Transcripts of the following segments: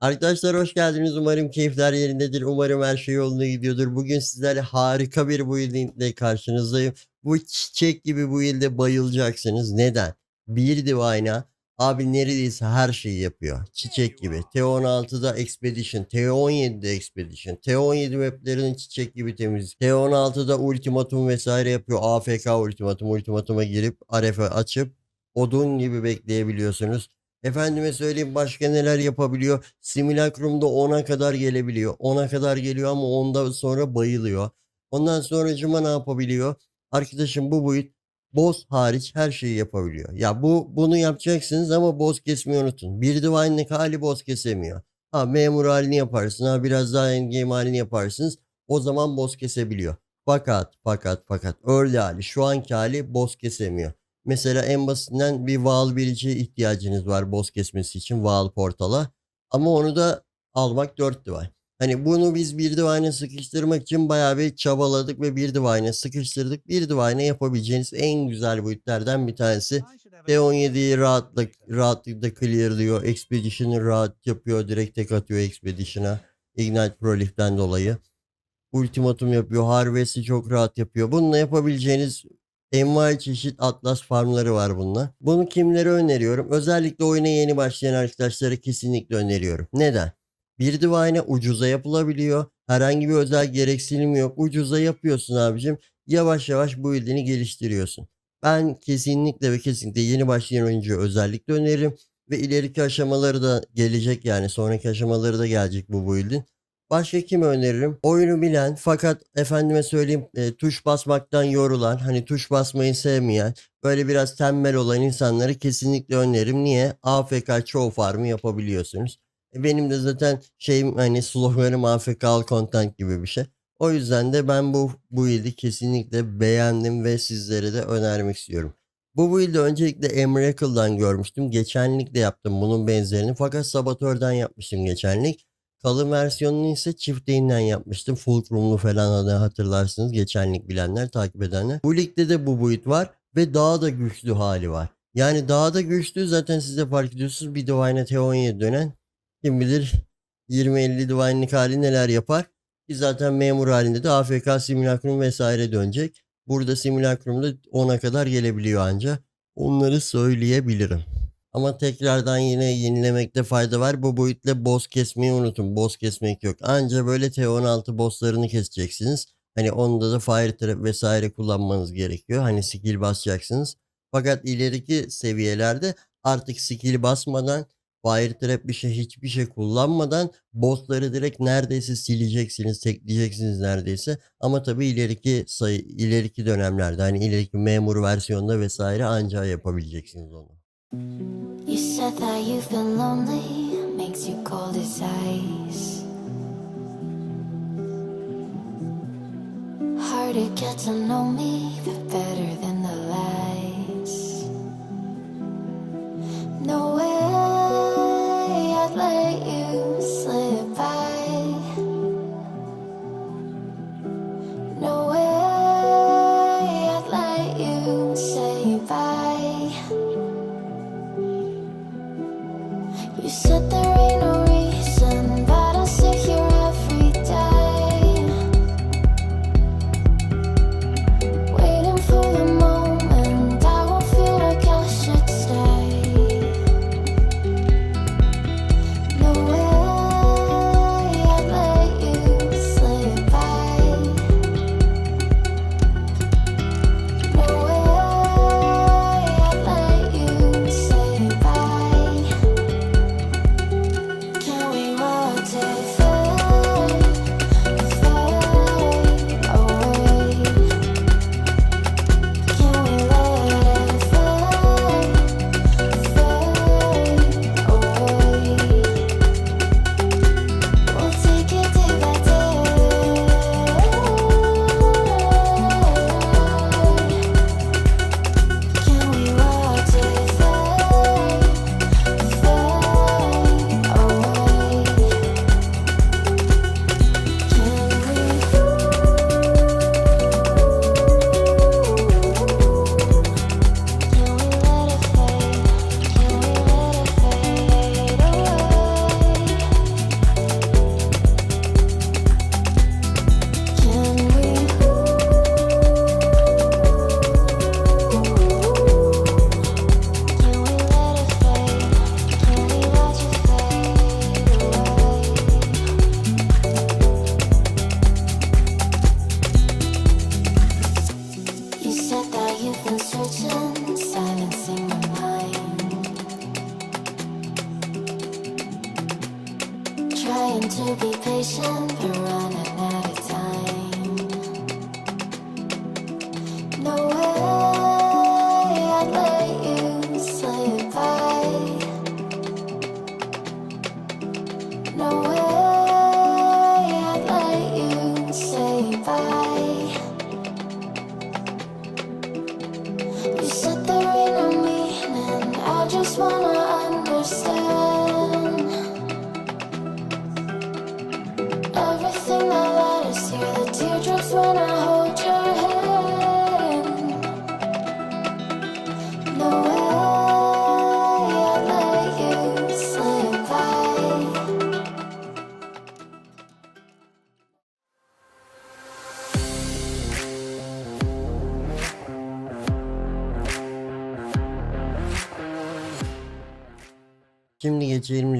Arkadaşlar hoş geldiniz. Umarım keyifler yerindedir. Umarım her şey yolunda gidiyordur. Bugün sizlerle harika bir build ile karşınızdayım. Bu çiçek gibi bu ilde bayılacaksınız. Neden? Bir Divine'a abi neredeyse her şeyi yapıyor. Çiçek gibi. T16'da Expedition, T17'de Expedition, T17 maplerinin çiçek gibi temiz. T16'da ultimatum vesaire yapıyor. AFK ultimatum, ultimatuma girip RF açıp odun gibi bekleyebiliyorsunuz. Efendime söyleyeyim başka neler yapabiliyor. Simülacrum'da 10'a kadar gelebiliyor. 10'a kadar geliyor ama 10'da sonra bayılıyor. Ondan sonra cuma ne yapabiliyor? Arkadaşım bu boyut boss hariç her şeyi yapabiliyor. Ya bu bunu yapacaksınız ama boss kesmeyi unutun. Bir divine'lik hali boss kesemiyor. Ha memur halini yaparsın. Ha biraz daha endgame halini yaparsınız. O zaman boss kesebiliyor. Fakat fakat fakat early hali şu anki hali boss kesemiyor. Mesela en basitinden bir Vaal Bridge'e ihtiyacınız var boss kesmesi için Vaal portala. Ama onu da almak 4 divine. Hani bunu biz bir divine'e sıkıştırmak için bayağı bir çabaladık ve bir divine'e sıkıştırdık. Bir divine'e yapabileceğiniz en güzel boyutlardan bir tanesi. T17'yi rahatlık, rahatlıkla clearlıyor. Expedition'ı rahat yapıyor. Direkt tek atıyor Expedition'a. Ignite Prolif'ten dolayı. Ultimatum yapıyor. Harvest'i çok rahat yapıyor. Bununla yapabileceğiniz envai çeşit atlas farmları var bununla. Bunu kimlere öneriyorum? Özellikle oyuna yeni başlayan arkadaşlara kesinlikle öneriyorum. Neden? Bir divine ucuza yapılabiliyor. Herhangi bir özel gereksinim yok. Ucuza yapıyorsun abicim. Yavaş yavaş bu build'ini geliştiriyorsun. Ben kesinlikle ve kesinlikle yeni başlayan oyuncuya özellikle öneririm. Ve ileriki aşamaları da gelecek yani sonraki aşamaları da gelecek bu build'in. Başka kimi öneririm? Oyunu bilen fakat efendime söyleyeyim e, tuş basmaktan yorulan, hani tuş basmayı sevmeyen, böyle biraz tembel olan insanları kesinlikle öneririm. Niye? AFK çoğu farmı yapabiliyorsunuz. E, benim de zaten şeyim hani sloganım AFK all content gibi bir şey. O yüzden de ben bu bu build'i kesinlikle beğendim ve sizlere de önermek istiyorum. Bu build'i öncelikle Emiracle'dan görmüştüm. Geçenlik de yaptım bunun benzerini fakat Saboteur'dan yapmıştım geçenlik. Kalın versiyonunu ise çiftliğinden yapmıştım. Fulcrum'lu falan hani hatırlarsınız. Geçenlik bilenler, takip edenler. Bu ligde de bu boyut var ve daha da güçlü hali var. Yani daha da güçlü zaten siz de fark ediyorsunuz. Bir Divine'e T17 dönen kim bilir 20-50 Divine'lik hali neler yapar. Ki zaten memur halinde de AFK simülakrum vesaire dönecek. Burada simülakrumda 10'a kadar gelebiliyor anca. Onları söyleyebilirim. Ama tekrardan yine yenilemekte fayda var. Bu boyutla boss kesmeyi unutun. Boss kesmek yok. Anca böyle T16 bosslarını keseceksiniz. Hani onda da fire trap vesaire kullanmanız gerekiyor. Hani skill basacaksınız. Fakat ileriki seviyelerde artık skill basmadan fire trap bir şey hiçbir şey kullanmadan bossları direkt neredeyse sileceksiniz, tekleyeceksiniz neredeyse. Ama tabii ileriki sayı ileriki dönemlerde hani ileriki memur versiyonda vesaire anca yapabileceksiniz onu. You said that you've been lonely, makes you cold as ice. Hard to get to know me, but better than the lies. No way I'd let you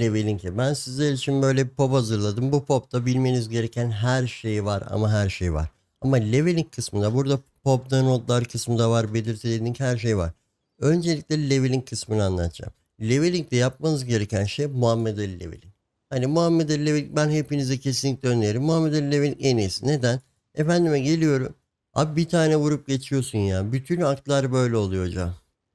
leveling'e. Ben sizler için böyle bir pop hazırladım. Bu popta bilmeniz gereken her şey var ama her şey var. Ama leveling kısmında burada pop'ta notlar kısmında var, belirtilerin her şey var. Öncelikle leveling kısmını anlatacağım. Leveling'de yapmanız gereken şey Muhammed Ali leveling. Hani Muhammed Ali leveling ben hepinize kesinlikle öneririm. Muhammed Ali leveling en iyisi. Neden? Efendime geliyorum. Abi bir tane vurup geçiyorsun ya. Bütün aklar böyle oluyor hocam.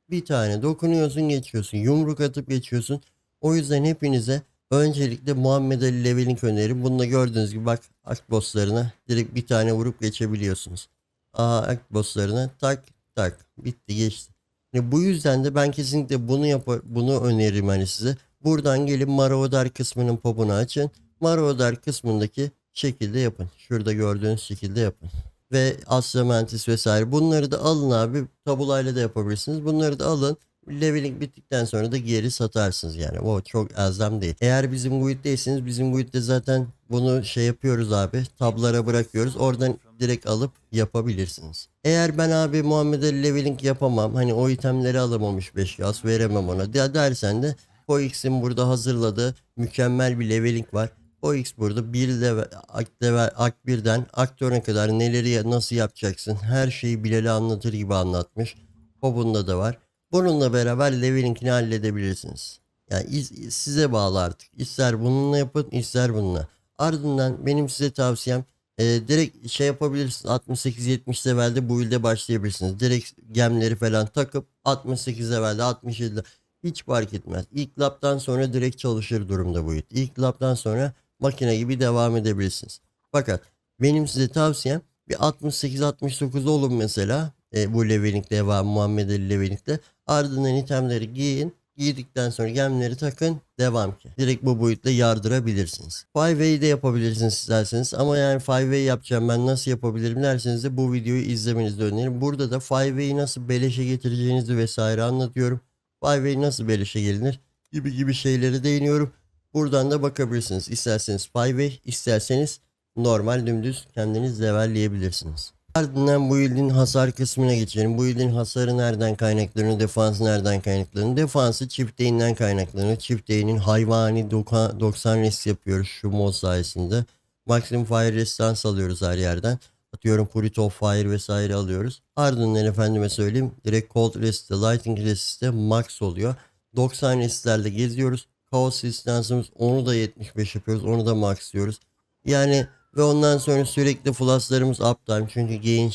Bir tane dokunuyorsun geçiyorsun. Yumruk atıp geçiyorsun. O yüzden hepinize öncelikle Muhammed Ali Leveling öneririm. Bunda gördüğünüz gibi bak ak bosslarına direkt bir tane vurup geçebiliyorsunuz. Aa ak bosslarına tak tak bitti geçti. Yani bu yüzden de ben kesinlikle bunu yap bunu öneririm hani size. Buradan gelin Maraudar kısmının popunu açın. Maraudar kısmındaki şekilde yapın. Şurada gördüğünüz şekilde yapın. Ve Asya Mantis vesaire bunları da alın abi. Tabulayla da yapabilirsiniz. Bunları da alın. Leveling bittikten sonra da geri satarsınız yani. O çok elzem değil. Eğer bizim guild'deyseniz bizim guild'de zaten bunu şey yapıyoruz abi. Tablara bırakıyoruz. Oradan direkt alıp yapabilirsiniz. Eğer ben abi Muhammed'e leveling yapamam. Hani o itemleri alamamış 5 gas veremem ona. de- dersen de Poix'in burada hazırladığı mükemmel bir leveling var. Poix burada bir level, ak, level, ak 1'den aktörüne kadar neleri nasıl yapacaksın her şeyi Bilal'e anlatır gibi anlatmış. O bunda da var. Bununla beraber leveling'ini halledebilirsiniz. Yani iz- size bağlı artık. İster bununla yapın, ister bununla. Ardından benim size tavsiyem e, direkt şey yapabilirsiniz. 68-70 levelde bu ilde başlayabilirsiniz. Direkt gemleri falan takıp 68 levelde 67 hiç fark etmez. İlk laptan sonra direkt çalışır durumda bu it. İlk laptan sonra makine gibi devam edebilirsiniz. Fakat benim size tavsiyem bir 68-69 olun mesela e, bu leveling devam Muhammed Ali leveling'de. Ardından itemleri giyin. Giydikten sonra gemleri takın. Devam ki. Direkt bu boyutta yardırabilirsiniz. 5 de yapabilirsiniz isterseniz. Ama yani 5 yapacağım ben nasıl yapabilirim derseniz de bu videoyu izlemenizi öneririm. Burada da 5 nasıl beleşe getireceğinizi vesaire anlatıyorum. 5 nasıl beleşe gelinir gibi gibi şeylere değiniyorum. Buradan da bakabilirsiniz. İsterseniz 5 isterseniz normal dümdüz kendiniz levelleyebilirsiniz. Ardından bu yılın hasar kısmına geçelim. Bu yılın hasarı nereden kaynaklanıyor, defansı nereden kaynaklanıyor? Defansı çift değinden kaynaklanıyor. Çift değinin hayvani doka- 90 res yapıyoruz şu mod sayesinde. Maximum fire resistance alıyoruz her yerden. Atıyorum Purity of Fire vesaire alıyoruz. Ardından efendime söyleyeyim direkt Cold Resist'te, Lightning Resist'te max oluyor. 90 resistlerle geziyoruz. Chaos Resistance'ımız onu da 75 yapıyoruz. Onu da max diyoruz. Yani ve ondan sonra sürekli flashlarımız uptime. Çünkü gain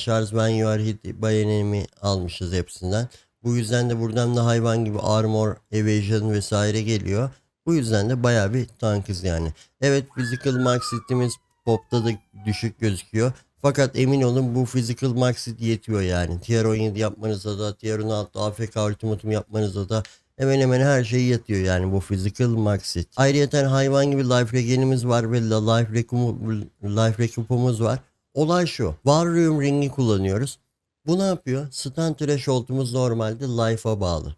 you are hit by enemy almışız hepsinden. Bu yüzden de buradan da hayvan gibi armor, evasion vesaire geliyor. Bu yüzden de baya bir tankız yani. Evet physical max hitimiz popta da düşük gözüküyor. Fakat emin olun bu physical max hit yetiyor yani. Tier 17 yapmanıza da, Tier 16 AFK ultimatum yapmanıza da hemen hemen her şey yatıyor yani bu physical max hit. Ayrıca hayvan gibi life regenimiz var ve life recup- life recup'umuz var. Olay şu. War Room ringi kullanıyoruz. Bu ne yapıyor? Stun threshold'umuz normalde life'a bağlı.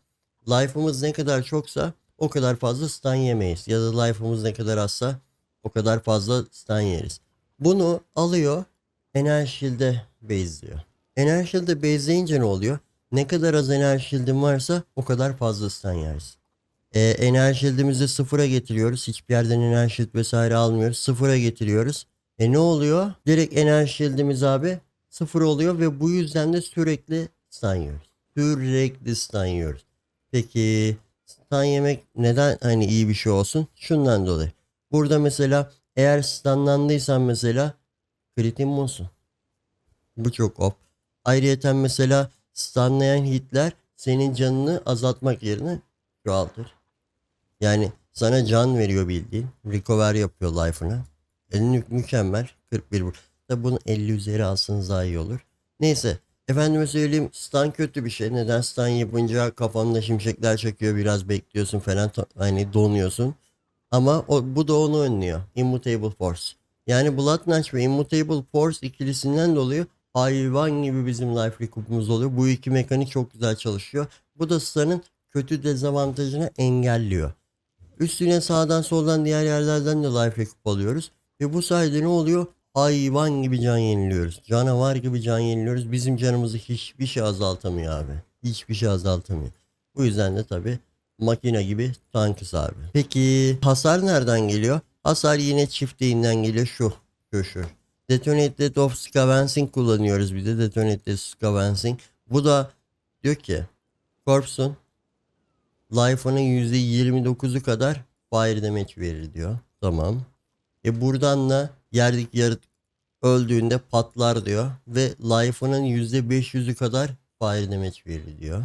Life'ımız ne kadar çoksa o kadar fazla stun yemeyiz. Ya da life'ımız ne kadar azsa o kadar fazla stun yeriz. Bunu alıyor enerji shield'e base'liyor. Enerji shield'e base'leyince ne oluyor? Ne kadar az enerji shield'in varsa o kadar fazla stun yeriz. Ee, enerji shield'imizi sıfıra getiriyoruz. Hiçbir yerden enerji shield vesaire almıyoruz. Sıfıra getiriyoruz. E ne oluyor? Direkt enerji shield'imiz abi sıfır oluyor ve bu yüzden de sürekli stun. Sürekli stun. Peki stun yemek neden hani iyi bir şey olsun? Şundan dolayı. Burada mesela eğer stunlandıysan mesela kritin immunsun. Bu çok op. Ayrıyeten mesela stunlayan hitler senin canını azaltmak yerine çoğaltır. Yani sana can veriyor bildiğin. Recover yapıyor life'ını. Elini mükemmel. 41 vur. Tabi bunu 50 üzeri alsanız daha iyi olur. Neyse. Efendime söyleyeyim stun kötü bir şey. Neden stun yapınca kafanda şimşekler çekiyor biraz bekliyorsun falan hani donuyorsun. Ama o, bu da onu önlüyor. Immutable Force. Yani Blood Knight ve Immutable Force ikilisinden dolayı hayvan gibi bizim life recoup'umuz oluyor. Bu iki mekanik çok güzel çalışıyor. Bu da stun'ın kötü dezavantajını engelliyor. Üstüne sağdan soldan diğer yerlerden de life recoup alıyoruz. Ve bu sayede ne oluyor? Hayvan gibi can yeniliyoruz. Canavar gibi can yeniliyoruz. Bizim canımızı hiçbir şey azaltamıyor abi. Hiçbir şey azaltamıyor. Bu yüzden de tabi makine gibi tankız abi. Peki hasar nereden geliyor? Hasar yine çiftliğinden geliyor şu. Şu. Detonated of Scavancing kullanıyoruz bir de. Detonated Scavancing. Bu da diyor ki Corpse'un Life'ının %29'u kadar fire damage verir diyor. Tamam. E buradan da yerdeki yaratık öldüğünde patlar diyor. Ve life'ının %500'ü kadar fire damage verir diyor.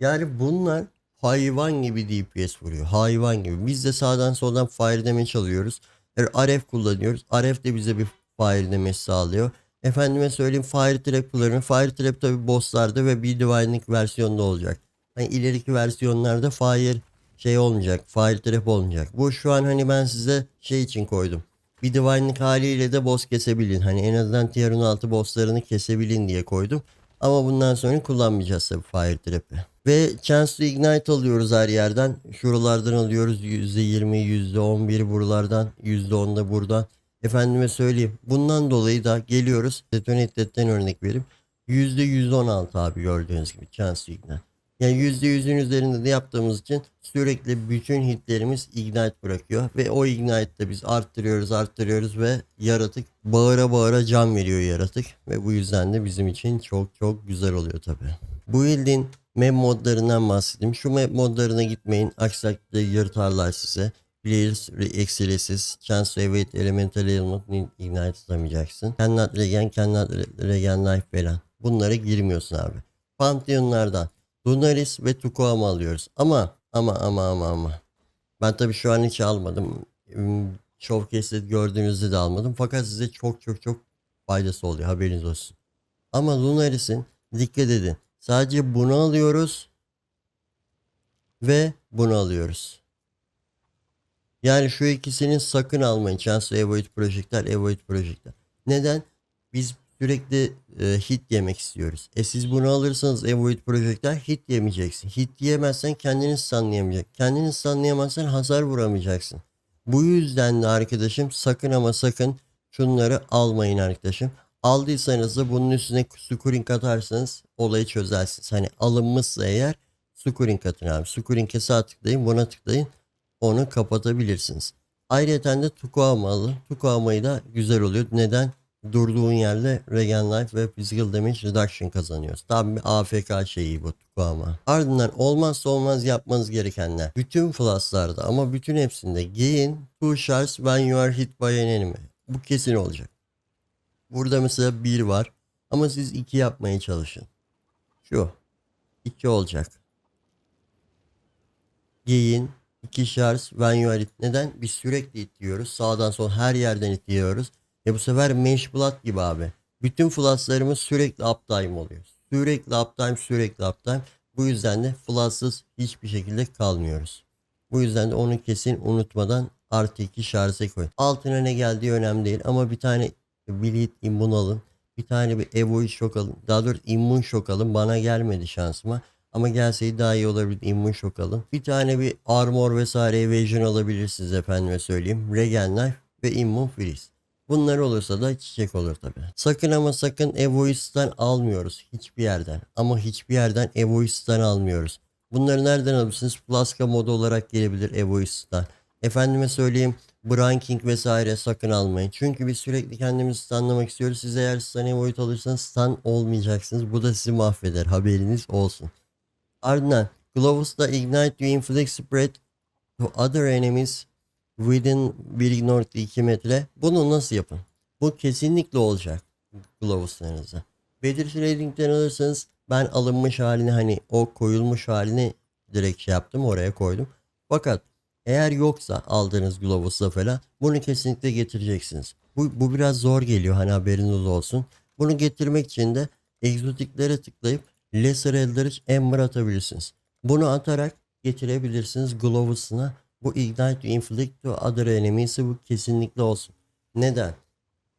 Yani bunlar hayvan gibi DPS vuruyor. Hayvan gibi. Biz de sağdan soldan fire damage alıyoruz. RF kullanıyoruz. RF de bize bir fire damage sağlıyor. Efendime söyleyeyim fire trap kullanıyorum. Fire trap tabi bosslarda ve bir divining versiyonda olacak. Hani ileriki versiyonlarda fire şey olmayacak. Fire trap olmayacak. Bu şu an hani ben size şey için koydum. Bir divining haliyle de boss kesebilin. Hani en azından tier 16 bosslarını kesebilin diye koydum. Ama bundan sonra kullanmayacağız tabii fire trap'i. Ve chance to ignite alıyoruz her yerden. Şuralardan alıyoruz %20, %11 buralardan, %10 da buradan. Efendime söyleyeyim. Bundan dolayı da geliyoruz. Detonated'den örnek vereyim. %116 abi gördüğünüz gibi chance to ignite. Yani %100'ün üzerinde de yaptığımız için sürekli bütün hitlerimiz ignite bırakıyor. Ve o ignite'da biz arttırıyoruz arttırıyoruz ve yaratık bağıra bağıra can veriyor yaratık. Ve bu yüzden de bizim için çok çok güzel oluyor tabi. Bu build'in map modlarından bahsedeyim. Şu map modlarına gitmeyin. Aksi takdirde yırtarlar size. Players Excelsius, Chance to Evade Elemental Element Ignite tutamayacaksın. Cannot Regen, Cannot Regen Life falan. Bunlara girmiyorsun abi. Pantheon'lardan Lunaris ve Tukoama alıyoruz. Ama ama ama ama ama. Ben tabii şu an hiç almadım. Hmm, Showcase'de gördüğünüzde de almadım. Fakat size çok çok çok faydası oluyor. Haberiniz olsun. Ama Lunaris'in dikkat edin. Sadece bunu alıyoruz. Ve bunu alıyoruz. Yani şu ikisinin sakın almayın. Chance Avoid Project'ler, Avoid Project'ler. Neden? Biz sürekli e, hit yemek istiyoruz. E siz bunu alırsanız Avoid Project'ler hit yemeyeceksin. Hit yiyemezsen kendini stunlayamayacak. Kendini stunlayamazsan hasar vuramayacaksın. Bu yüzden de arkadaşım sakın ama sakın şunları almayın arkadaşım. Aldıysanız da bunun üstüne sukuring atarsanız olayı çözersiniz. Hani alınmışsa eğer sukuring atın abi. Sukuring'e sağ tıklayın buna tıklayın. Onu kapatabilirsiniz. Ayrıca de Tukuama alın. Tukuama'yı da güzel oluyor. Neden? Durduğun yerde Regen Life ve Physical Damage Reduction kazanıyoruz. Tam bir AFK şeyi bu Tukuama. Ardından olmazsa olmaz yapmanız gerekenler. Bütün flasklarda ama bütün hepsinde gain two shards when you are hit by an enemy. Bu kesin olacak. Burada mesela bir var. Ama siz iki yapmaya çalışın. Şu. iki olacak. Gain iki are hit. Neden? Biz sürekli it diyoruz. Sağdan sol her yerden it diyoruz. E bu sefer Mesh Blood gibi abi. Bütün flasklarımız sürekli uptime oluyor. Sürekli uptime, sürekli uptime. Bu yüzden de flasksız hiçbir şekilde kalmıyoruz. Bu yüzden de onu kesin unutmadan artı 2 şarja koy. Altına ne geldiği önemli değil ama bir tane Bleed Immune alın. Bir tane bir Evo'yu şok alın. Daha doğrusu Immune şok alın. Bana gelmedi şansıma. Ama gelseydi daha iyi olabilir. Immune şok alın. Bir tane bir Armor vesaire Evasion alabilirsiniz efendime söyleyeyim. Regen Knife ve Immune Freeze. Bunlar olursa da çiçek olur tabi. Sakın ama sakın Evoist'ten almıyoruz. Hiçbir yerden. Ama hiçbir yerden Evoist'ten almıyoruz. Bunları nereden alırsınız? Plaska modu olarak gelebilir Evoist'ten. Efendime söyleyeyim Branking vesaire sakın almayın. Çünkü biz sürekli kendimizi stunlamak istiyoruz. Siz eğer stun Evoid alırsanız stun olmayacaksınız. Bu da sizi mahveder. Haberiniz olsun. Ardından Gloves'da Ignite you inflict spread to other enemies Within 1.2 metre. Bunu nasıl yapın? Bu kesinlikle olacak. Gloves'larınızda. Bedir Trading'den alırsanız ben alınmış halini hani o koyulmuş halini direkt şey yaptım oraya koydum. Fakat eğer yoksa aldığınız Gloves'la falan bunu kesinlikle getireceksiniz. Bu, bu biraz zor geliyor hani haberiniz olsun. Bunu getirmek için de egzotiklere tıklayıp Lesser Eldritch Ember atabilirsiniz. Bunu atarak getirebilirsiniz Gloves'ına. Bu Ignite to Inflict to Other Enemies'i bu kesinlikle olsun. Neden?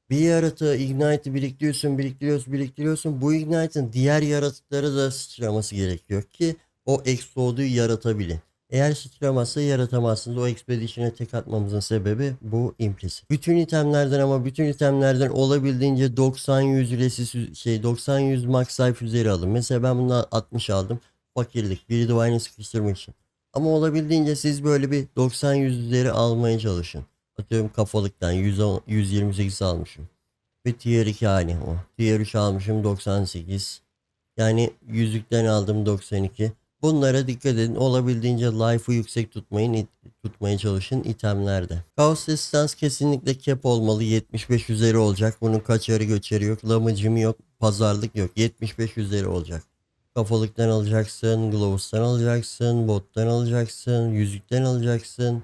Bir yaratığı Ignite'ı biriktiriyorsun, biriktiriyorsun, biriktiriyorsun. Bu Ignite'ın diğer yaratıklara da sıçraması gerekiyor ki o Explod'u yaratabilin. Eğer sıçramazsa yaratamazsınız. O Expedition'e tek atmamızın sebebi bu implicit. Bütün itemlerden ama bütün itemlerden olabildiğince 90-100 resis şey 90-100 max life üzeri alın. Mesela ben bundan 60 aldım. Fakirlik. Biri Divine'ı sıkıştırmak için. Ama olabildiğince siz böyle bir 90-100 üzeri almaya çalışın. Atıyorum kafalıktan 110, 128 almışım. Ve tier 2 hali o. Tier 3 almışım 98. Yani yüzükten aldım 92. Bunlara dikkat edin. Olabildiğince life'ı yüksek tutmayın, it- tutmaya çalışın itemlerde. Chaos Resistance kesinlikle cap olmalı. 75 üzeri olacak. Bunun kaçarı göçeri yok. Lamıcımı yok. Pazarlık yok. 75 üzeri olacak. Kafalıktan alacaksın, Gloves'tan alacaksın, bottan alacaksın, yüzükten alacaksın,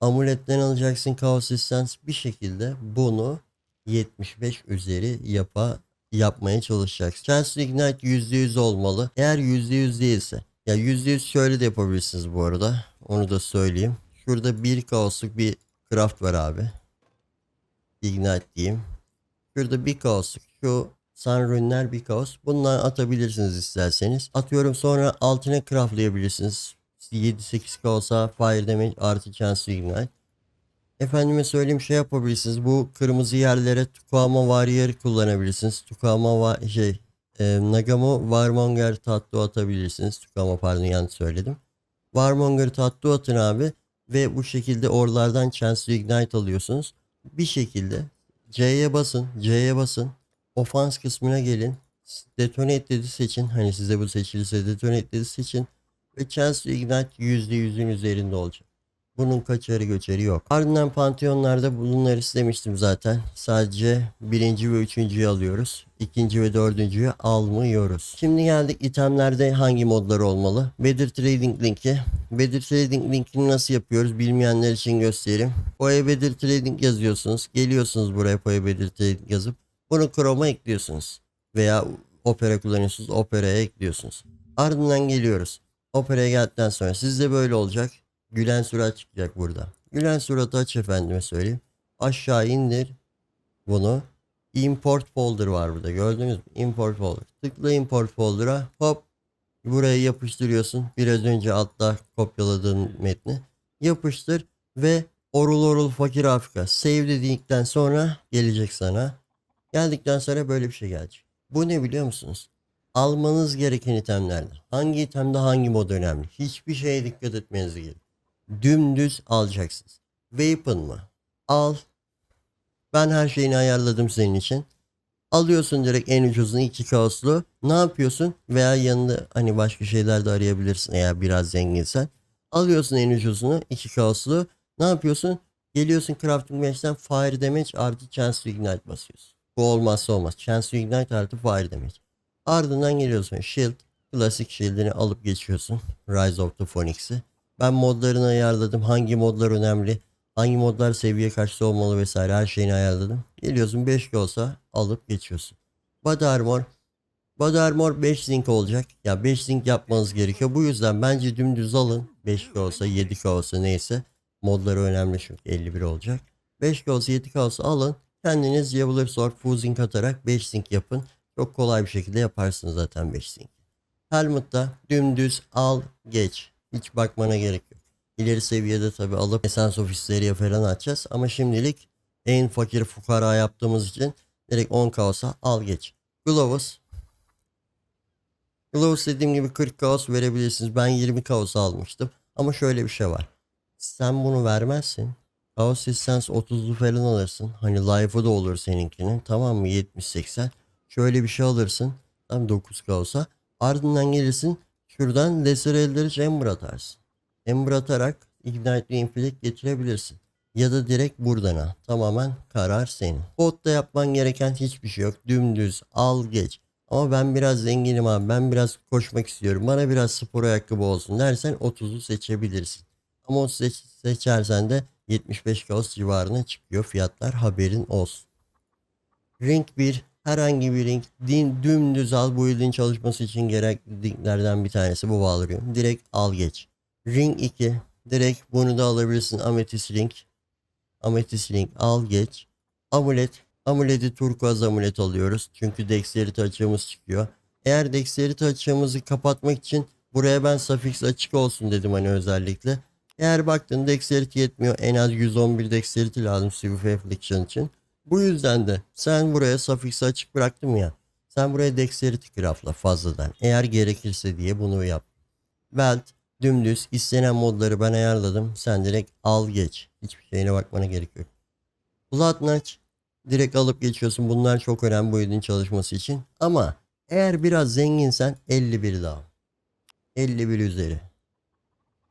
amuletten alacaksın Chaos Resistance. Bir şekilde bunu 75 üzeri yapa yapmaya çalışacaksın. Chance Ignite %100 olmalı. Eğer %100 değilse ya %100 şöyle de yapabilirsiniz bu arada. Onu da söyleyeyim. Şurada bir kaosluk bir craft var abi. Ignite diyeyim. Şurada bir kaosluk. Şu Sun Rune'ler bir kaos. Bundan atabilirsiniz isterseniz. Atıyorum sonra altına craftlayabilirsiniz. 7-8 kaosa fire damage artı chance ignite. Efendime söyleyeyim şey yapabilirsiniz. Bu kırmızı yerlere Tukama Warrior kullanabilirsiniz. Tukama wa- şey e, Nagamo Warmonger Tattoo atabilirsiniz. Tukama pardon yanlış söyledim. Warmonger Tattoo atın abi. Ve bu şekilde oralardan Chance Ignite alıyorsunuz. Bir şekilde C'ye basın. C'ye basın. Offense kısmına gelin. Detonate dedi seçin. Hani size bu seçilirse detonate dedi seçin. Ve Chance Ignite %100'ün üzerinde olacak. Bunun kaçarı göçeri yok. Ardından Pantheon'larda bunları istemiştim zaten. Sadece birinci ve üçüncüyü alıyoruz. İkinci ve dördüncüyü almıyoruz. Şimdi geldik itemlerde hangi modlar olmalı? Bedir Trading linki. Bedir Trading linkini nasıl yapıyoruz bilmeyenler için göstereyim. Poya Bedir Trading yazıyorsunuz. Geliyorsunuz buraya Poya Bedir Trading yazıp bunu Chrome'a ekliyorsunuz. Veya Opera kullanıyorsunuz. Opera'ya ekliyorsunuz. Ardından geliyoruz. Opera'ya geldikten sonra sizde böyle olacak. Gülen surat çıkacak burada. Gülen suratı aç efendime söyleyeyim. Aşağı indir bunu. Import folder var burada gördünüz mü? Import folder. Tıkla import folder'a hop buraya yapıştırıyorsun. Biraz önce altta kopyaladığın metni. Yapıştır ve Orul Orul Fakir Afrika save dedikten sonra gelecek sana. Geldikten sonra böyle bir şey gelecek. Bu ne biliyor musunuz? Almanız gereken itemlerden. Hangi itemde hangi mod önemli? Hiçbir şeye dikkat etmeniz gerekiyor. Dümdüz alacaksınız. Weapon mı? Al. Ben her şeyini ayarladım senin için. Alıyorsun direkt en ucuzunu iki kaoslu. Ne yapıyorsun? Veya yanında hani başka şeyler de arayabilirsin eğer biraz zenginsen. Alıyorsun en ucuzunu iki kaoslu. Ne yapıyorsun? Geliyorsun Crafting Bench'ten Fire Damage artı Chance to Ignite basıyorsun. Bu olmazsa olmaz. Chance to Ignite artı Fire Damage. Ardından geliyorsun Shield. Klasik Shield'ini alıp geçiyorsun. Rise of the Phoenix'i. Ben modlarını ayarladım. Hangi modlar önemli? Hangi modlar seviye kaçta olmalı vesaire her şeyini ayarladım. Geliyorsun 5 olsa alıp geçiyorsun. Body Armor. Body Armor 5 link olacak. Ya 5 link yapmanız gerekiyor. Bu yüzden bence dümdüz alın. 5 olsa 7 olsa neyse. Modları önemli çünkü 51 olacak. 5 olsa 7 olsa alın. Kendiniz Javelin Sword Fusing atarak 5 link yapın. Çok kolay bir şekilde yaparsınız zaten 5 link. Helmet'ta dümdüz al geç. Hiç bakmana gerek yok. İleri seviyede tabi alıp Essence ofisleri falan açacağız. Ama şimdilik en fakir fukara yaptığımız için direkt 10 kaosa al geç. Gloves. Gloves dediğim gibi 40 kaos verebilirsiniz. Ben 20 kaos almıştım. Ama şöyle bir şey var. Sen bunu vermezsin. Chaos Resistance 30'lu falan alırsın. Hani life'ı da olur seninkinin. Tamam mı? 70-80. Şöyle bir şey alırsın. Tam 9 kaosa. Ardından gelirsin. Şuradan Lesser Eldritch Ember atarsın. Ember atarak Ignite ve Inflict getirebilirsin. ya da direkt buradan al. Tamamen karar senin. Kodda yapman gereken hiçbir şey yok. Dümdüz al geç. Ama ben biraz zenginim abi ben biraz koşmak istiyorum. Bana biraz spor ayakkabı olsun dersen 30'u seçebilirsin. Ama o seç, seçersen de 75 kaos civarına çıkıyor fiyatlar haberin olsun. Ring 1 herhangi bir ring din, dümdüz al bu yılın çalışması için gerekli bir tanesi bu Valorium. Direkt al geç. Ring 2 direkt bunu da alabilirsin Amethyst Ring. Amethyst Ring al geç. Amulet. Amuleti turkuaz amulet alıyoruz. Çünkü dexterity açığımız çıkıyor. Eğer dexterity açığımızı kapatmak için buraya ben suffix açık olsun dedim hani özellikle. Eğer baktın dexterity yetmiyor en az 111 dexterity lazım Swift Affliction için. Bu yüzden de sen buraya suffix açık bıraktım ya. Sen buraya dexterity craftla fazladan. Eğer gerekirse diye bunu yap. Belt dümdüz istenen modları ben ayarladım. Sen direkt al geç. Hiçbir şeyine bakmana gerek yok. Notch direkt alıp geçiyorsun. Bunlar çok önemli bu ürünün çalışması için. Ama eğer biraz zenginsen 51 daha. 51 üzeri.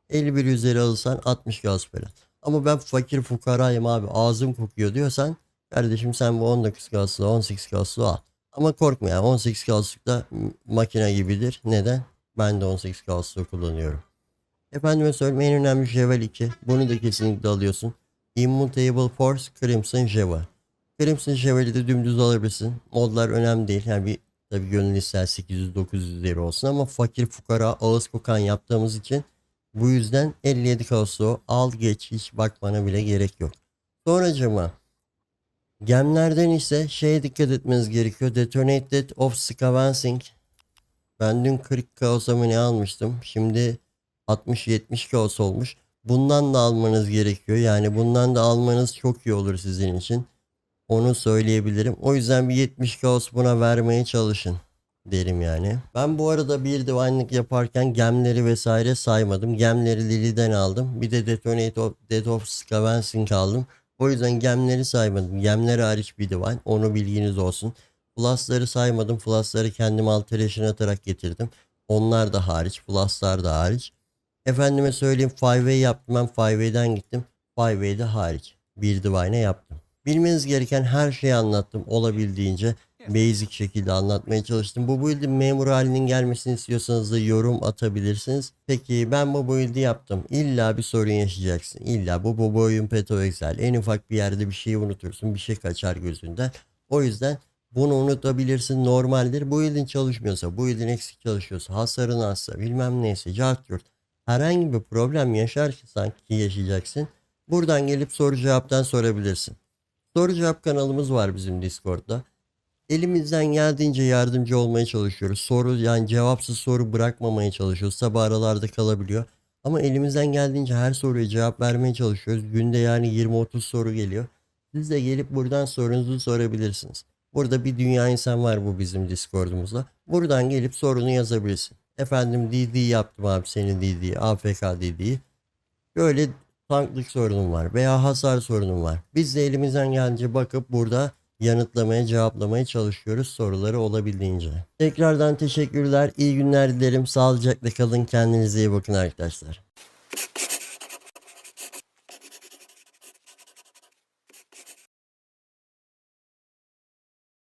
51 üzeri alırsan 60 gaz falan. Ama ben fakir fukarayım abi ağzım kokuyor diyorsan kardeşim sen bu 19 gazlı 18 gazlı al. Ama korkma ya 18 gazlık da makine gibidir. Neden? Ben de 18 gazlı kullanıyorum. Efendime söyleyeyim en önemli Jevel 2. Bunu da kesinlikle alıyorsun. Immutable Force Crimson Jeva. Crimson Jevel'i de dümdüz alabilirsin. Modlar önemli değil. Yani bir tabii gönül ister 800-900 üzeri olsun ama fakir fukara ağız kokan yaptığımız için bu yüzden 57 Kaos'u al geç hiç bakmana bile gerek yok. Sonracıma gemlerden ise şeye dikkat etmeniz gerekiyor. Detonated of Scavancing. Ben dün 40 Kaos'a mı ne almıştım. Şimdi 60-70 Kaos olmuş. Bundan da almanız gerekiyor. Yani bundan da almanız çok iyi olur sizin için. Onu söyleyebilirim. O yüzden bir 70 kaos buna vermeye çalışın derim yani. Ben bu arada bir divanlık yaparken gemleri vesaire saymadım. Gemleri Lily'den aldım. Bir de Detonate of, Death of Scavancing aldım. O yüzden gemleri saymadım. Gemleri hariç bir divan. Onu bilginiz olsun. Plus'ları saymadım. Plus'ları kendim alteration atarak getirdim. Onlar da hariç. Plus'lar da hariç. Efendime söyleyeyim 5way yaptım. Ben 5way'den gittim. 5way de hariç. Bir divine yaptım. Bilmeniz gereken her şeyi anlattım olabildiğince basic şekilde anlatmaya çalıştım. Bu build'in memur halinin gelmesini istiyorsanız da yorum atabilirsiniz. Peki ben bu build'i yaptım. İlla bir sorun yaşayacaksın. İlla bu bu oyun peto excel. En ufak bir yerde bir şeyi unutursun. Bir şey kaçar gözünden. O yüzden bunu unutabilirsin normaldir. Bu yılın çalışmıyorsa, bu yılın eksik çalışıyorsa, hasarın azsa, bilmem neyse, cart. Herhangi bir problem yaşarsan ki yaşayacaksın. Buradan gelip soru cevaptan sorabilirsin. Soru cevap kanalımız var bizim Discord'da. Elimizden geldiğince yardımcı olmaya çalışıyoruz. Soru yani cevapsız soru bırakmamaya çalışıyoruz. Sabah aralarda kalabiliyor. Ama elimizden geldiğince her soruya cevap vermeye çalışıyoruz. Günde yani 20-30 soru geliyor. Siz de gelip buradan sorunuzu sorabilirsiniz. Burada bir dünya insan var bu bizim Discord'umuzda. Buradan gelip sorunu yazabilirsin. Efendim DD yaptım abi senin DD'yi, AFK DD'yi. Böyle tanklık sorunum var veya hasar sorunum var. Biz de elimizden gelince bakıp burada yanıtlamaya, cevaplamaya çalışıyoruz soruları olabildiğince. Tekrardan teşekkürler, iyi günler dilerim. Sağlıcakla kalın, kendinize iyi bakın arkadaşlar.